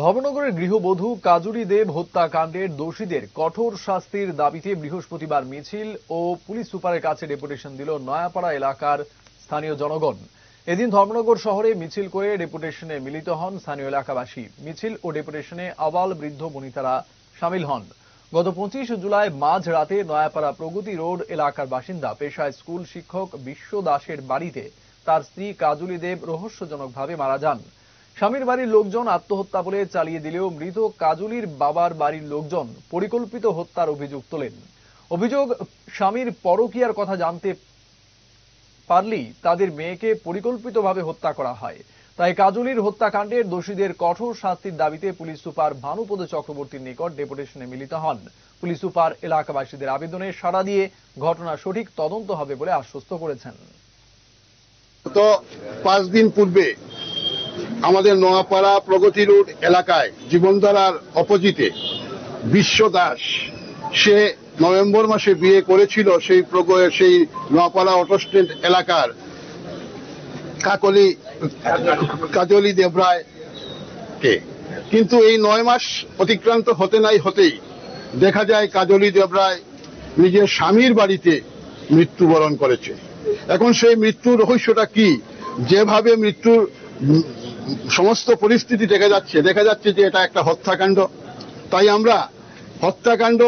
ধর্মনগরের গৃহবধূ কাজুরি দেব হত্যাকাণ্ডের দোষীদের কঠোর শাস্তির দাবিতে বৃহস্পতিবার মিছিল ও পুলিশ সুপারের কাছে ডেপুটেশন দিল নয়াপাড়া এলাকার স্থানীয় জনগণ। এদিন ধর্মনগর শহরে মিছিল করে ডেপুটেশনে মিলিত হন স্থানীয় এলাকাবাসী। মিছিল ও ডেপুটেশনে আবাল বৃদ্ধ বনিতারা সামিল হন। গত পঁচিশ জুলাই মাঝ রাতে নয়াপাড়া প্রগতি রোড এলাকার বাসিন্দা, পেশায় স্কুল শিক্ষক বিশ্ব দাসের বাড়িতে তার স্ত্রী কাজুলি দেব রহস্যজনকভাবে মারা যান। স্বামীর বাড়ির লোকজন আত্মহত্যা বলে চালিয়ে দিলেও মৃত কাজুলির বাবার বাড়ির লোকজন পরিকল্পিত হত্যার অভিযোগ তোলেন। অভিযোগ, স্বামীর পরকীয়ার কথা জানতে পারলেই তাদের মেয়েকে পরিকল্পিতভাবে হত্যা করা হয়। তাই কাজুলির হত্যাকাণ্ডের দোষীদের কঠোর শাস্তির দাবিতে পুলিশ সুপার ভানুপদ চক্রবর্তীর নিকট ডেপুটেশনে মিলিত হন। পুলিশ সুপার এলাকাবাসীদের আবেদনে সাড়া দিয়ে ঘটনা সঠিক তদন্ত হবে বলে আশ্বস্ত করেছেন। গত পাঁচ দিন পূর্বে আমাদের নোয়াপাড়া প্রগতি রোড এলাকায় জীবনধারার অপোজিটে বিশ্ব দাস। সে নভেম্বর মাসে বিয়ে করেছিল সেই সেই নোয়াপাড়া অটো স্ট্যান্ড এলাকার কাকলি, কাজলি দেবরায় কে। কিন্তু এই নয় মাস অতিক্রান্ত হতে নাই হতেই দেখা যায় কাজলি দেবরায় নিজের স্বামীর বাড়িতে মৃত্যুবরণ করেছে। এখন সেই মৃত্যুর রহস্যটা কি? যেভাবে মৃত্যুর সমস্ত পরিস্থিতি দেখা যাচ্ছে। দেখা যাচ্ছে যে এটা একটা হত্যাকাণ্ড। তাই আমরা হত্যাকাণ্ড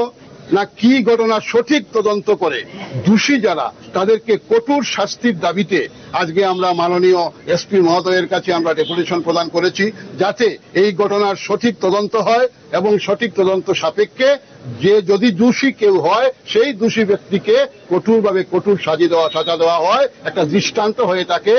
না কি ঘটনা সঠিক তদন্ত করে দোষী যারা, তাদেরকে কঠোর শাস্তির দাবিতে আজকে আমরা মাননীয় এসপি মহোদয়ের কাছে আমরা ডেপুটেশন প্রদান করেছি, যাতে এই ঘটনার সঠিক তদন্ত হয় এবং সঠিক তদন্ত সাপেক্ষে যে যদি দোষী কেউ হয়, সেই দোষী ব্যক্তিকে কঠোরভাবে কঠোর সাজি দেওয়া, সাজা দেওয়া হয়। একটা দৃষ্টান্ত হয়ে থাকে